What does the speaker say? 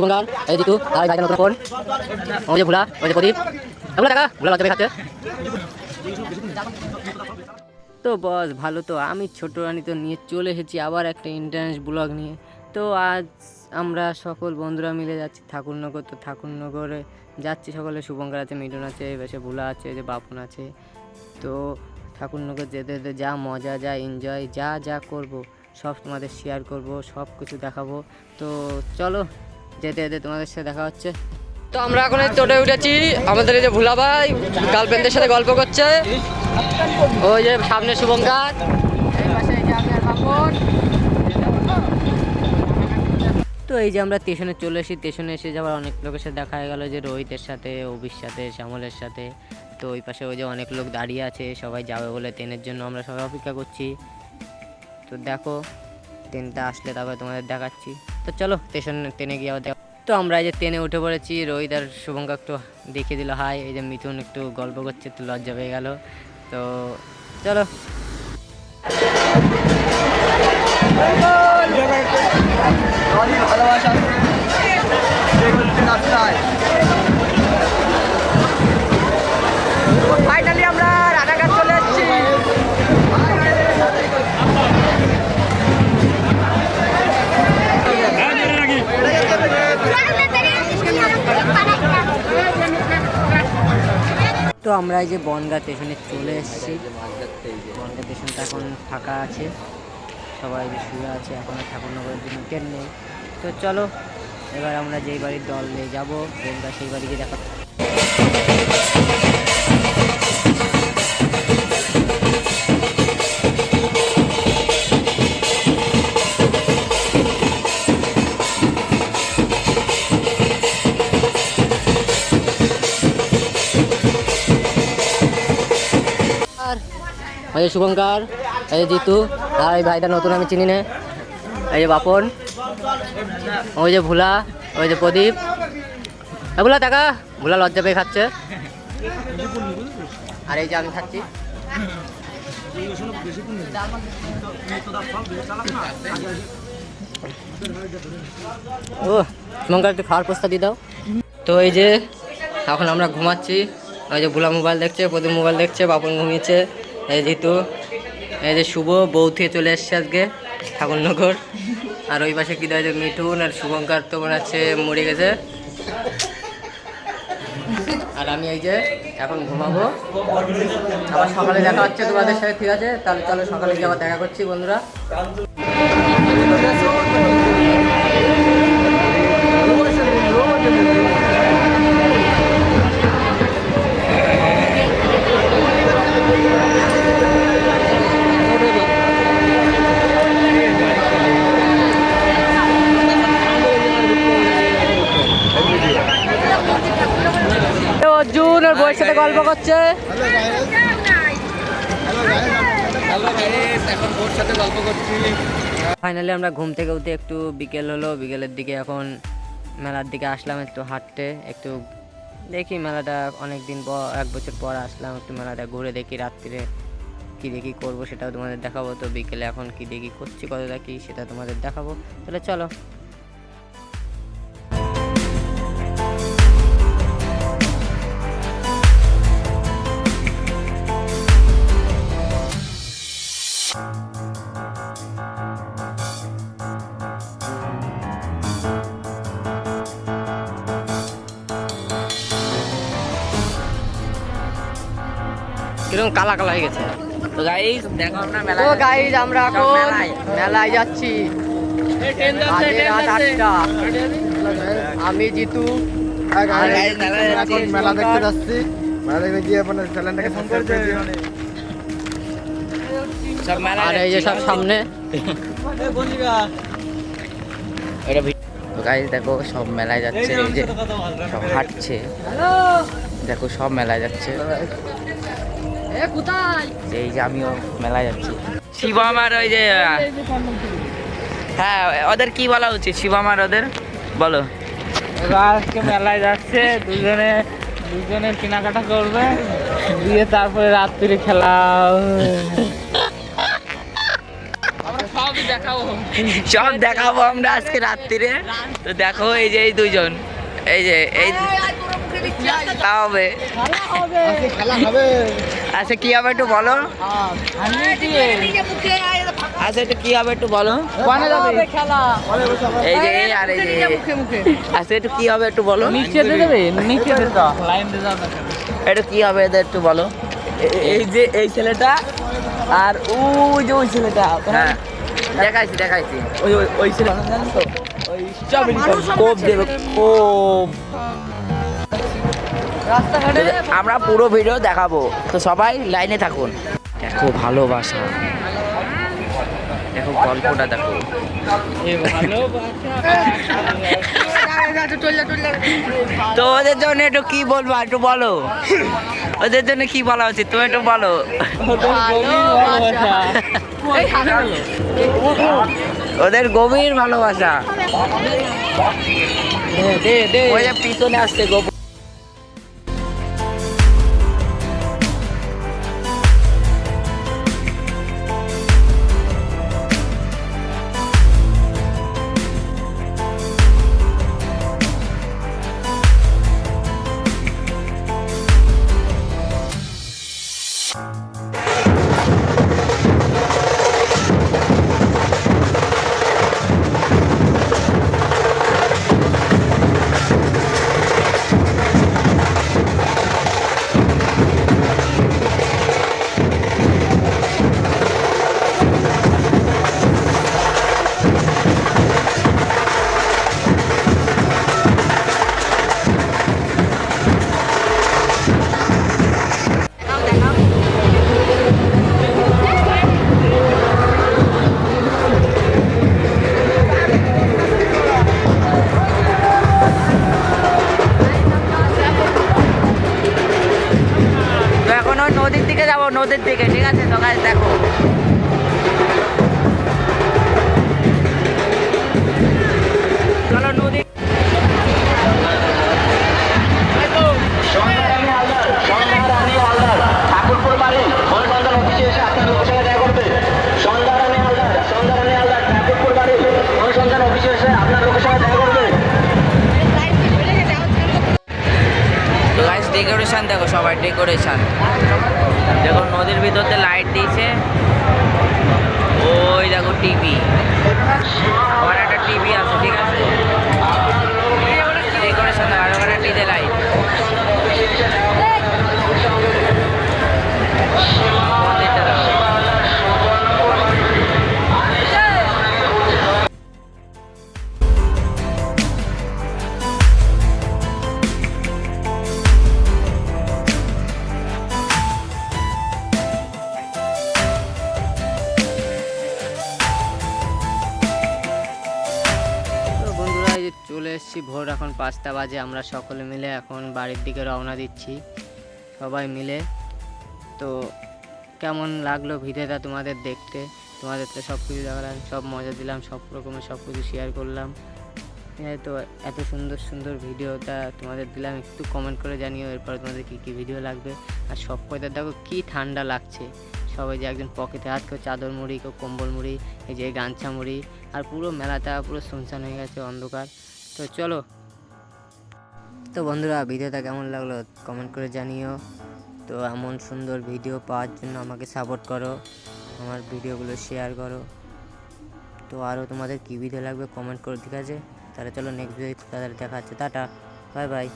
সুন্দর এই জিতু আর নতুন ওই যে ভুলা, ওই যে প্রদীপ। টাকা ভুলা লজ্জা তো বস, ভালো তো। আমি ছোট রানী তো নিয়ে চলে এসেছি আবার একটা ইন্টারনেট ব্লগ নিয়ে। তো আজ আমরা সকল বন্ধুরা মিলে যাচ্ছি ঠাকুরনগর। তো ঠাকুরনগরে যাচ্ছি সকলে। শুভঙ্কর আছে, মিঠুন আছে এসে ভুলা আছে যে বাপন আছে। তো ঠাকুরনগর যেতে যেতে যা মজা, যা এনজয় যা যা করব। সব তোমাদের শেয়ার করব, সব কিছু দেখাবো। তো চলো, যেতে যেতে তোমাদের সাথে দেখা হচ্ছে। তো আমরা এখন টোটে উঠেছি, আমাদের এই যে ভোলা ভাই গার্লফ্রেন্ডের সাথে গল্প করছে। ওই যে সামনে শুভঙ্কার। তো এই যে আমরা স্টেশনে চলে এসেছি, স্টেশনে এসে যাওয়ার অনেক লোকের সাথে দেখা হয়ে গেল, যে রোহিতের সাথে, অভির সাথে, শ্যামলের সাথে। তো ওই পাশে ওই যে অনেক লোক দাঁড়িয়ে আছে, সবাই যাবে বলে ট্রেনের জন্য আমরা সবাই অপেক্ষা করছি। তো দেখো, ট্রেনটা আসলে তারপরে তোমাদের দেখাচ্ছি। তো চলো স্টেশন ট্রেনে গিয়ে আবার দেখ তো আমরা এই যে ট্রেনে উঠে পড়েছি, রোহিত আর শুভঙ্কা একটু দেখিয়ে দিল, হাই, এই যে মিথুন একটু গল্প করছে, একটু লজ্জা পেয়ে গেল। তো চলো। ফাইনালি আমরা এই যে বনগা স্টেশনে চলে এসেছি। বনগা স্টেশনটা এখন ফাঁকা আছে। সবাই শুয়ে আছে এখন আর ঠাকুরনগরের জন্য ট্রেন নেই। তো চলো, এবার আমরা যেই বাড়ির দল নিয়ে যাব, বনগা সেই বাড়ি গিয়ে দেখা এই যে শুভঙ্কর, এই যে জিতু, আর এই ভাইটা নতুন আমি চিনি না। এই যে বাপন, ওই যে ভোলা, ওই যে প্রদীপ। ভোলা টাকা ভোলা লজ্জা পেয়ে খাচ্ছে। আর এই যে আমি খাচ্ছি ও শুভঙ্কর, একটু খাওয়ার প্রস্তাব দিয়ে দাও। তো এই যে, এখন আমরা ঘুমাচ্ছি। ওই যে ভোলা মোবাইল দেখছে, প্রদীপ মোবাইল দেখছে, বাপন ঘুমিয়েছে। এই যেহেতু এই যে শুভ, বউ থেকে চলে এসছে আজকে ঠাকুরনগর। আর ওই পাশে কি দেয় মিঠুন আর শুভঙ্কার তো মনে হচ্ছে মরে গেছে। আর আমি এই যে এখন ঘুমাবো। আবার সকালে দেখা হচ্ছে তোমাদের সাথে, ঠিক আছে? তাহলে চলো সকালে গিয়ে আবার দেখা করছি বন্ধুরা। সাথে গল্প করছে। ফাইনালি আমরা ঘুম থেকে উঠে একটু বিকেল হলো, বিকেলের দিকে এখন মেলার দিকে আসলাম একটু হাঁটতে, একটু দেখি মেলাটা অনেক দিন পর, এক বছর পর আসলাম, একটু মেলাটা ঘুরে দেখি রাত্রিরে কী দেখি করব সেটাও তোমাদের দেখাবো। তো বিকেলে এখন কী দেখি, করছি কতটা কী সেটা তোমাদের দেখাবো। তাহলে চলো। কীরকম কালা কালা হয়ে গেছে। তো দেখো আমরা মেলা তো গাইজ আমরা এখন মেলায়। যাচ্ছি। রাত আটটা আমি জিতু। এখন মেলা দেখতে যাচ্ছি। মেলা দেখতে গিয়ে চ্যানেলটাকে সাবস্ক্রাইব করে দিও। সব আর এই যে সব সামনে। তো গাইস দেখো সব মেলায় যাচ্ছে। এই যে সব হাঁটছে। দেখো সব মেলায় যাচ্ছে। এই যে আমিও মেলায় যাচ্ছি। শিবম আর ওই যে হ্যাঁ ওদের কি বলা উচিত? শিবম আর ওদের? বলো। আজকে মেলায় যাচ্ছে দুজনে দুজনে কেনাকাটা করবে দিয়ে তারপরে রাত্রি খেলা দেখাবো। সব দেখাবো আমরা আজকে রাত্রিরে। তো দেখো এই যে এই দুজন এই যে এই তা হবে। খেলা হবে। আচ্ছা কি হবে একটু বলো। আচ্ছা একটু কি হবে একটু বলো। কোনে যাবে এই যে এই আর এই যে। আচ্ছা একটু কি হবে একটু বলো। নিচে দেবে নিচে লাইন দিয়ে একটু কি হবে এদের একটু বলো। এই যে এই ছেলেটা আর ওই যে ওই ছেলেটা হ্যাঁ। দেখাইছি দেখাইছি। ওই ওই ওই ছেলে জানেন তো? ওই স্ট্রবেরি কোপ দেবে কোপ। আমরা পুরো ভিডিও দেখাবো। তো সবাই লাইনে থাকুন। দেখো ভালোবাসা। দেখো গল্পটা দেখো। তো ওদের জন্য একটু কি বলব একটু বলো। ওদের জন্য কি বলা উচিত? তুমি একটু বলো। ওদের গভীর ভালোবাসা। ওই যে পিছনে আসছে গো নদীর দিকে যাব নদীর দিকে ঠিক আছে? তো গাছ দেখো। ডেকোরেশন দেখো সবাই ডেকোরেশন নদীর ভিতরতে লাইট দিয়েছে। এসেছি, ভোর এখন পাঁচটা বাজে, আমরা সকলে মিলে এখন বাড়ির দিকে রওনা দিচ্ছি, সবাই মিলে। তো কেমন লাগল ভিডিওটা তোমাদের দেখতে? তোমাদের তো সব কিছু দেখালাম, সব মজা দিলাম, সব রকমের সব কিছু শেয়ার করলাম তো এত সুন্দর সুন্দর ভিডিওটা তোমাদের দিলাম, একটু কমেন্ট করে জানিও, এরপর তোমাদের কী কী ভিডিও লাগবে। আর সব কয়টা দেখো কী ঠান্ডা লাগছে। সবাই যে একজন পকেটে হাত কেউ চাদর মুড়ি, কেউ কম্বল মুড়ি, এই যে গামছা মুড়ি, আর পুরো মেলাটা পুরো শুনশান হয়ে গেছে অন্ধকার। তো চলো। তো বন্ধুরা, ভিডিওটা কেমন লাগল কমেন্ট করে জানিও। তো এমন সুন্দর ভিডিও পাওয়ার জন্য আমাকে সাপোর্ট করো, আমার ভিডিওগুলো শেয়ার করো। তো আরও তোমাদের কী ভিডিও লাগবে কমেন্ট করো, ঠিক আছে? তাহলে চলো নেক্সট ভিডিও তাদের দেখা হচ্ছে। Tata bye bye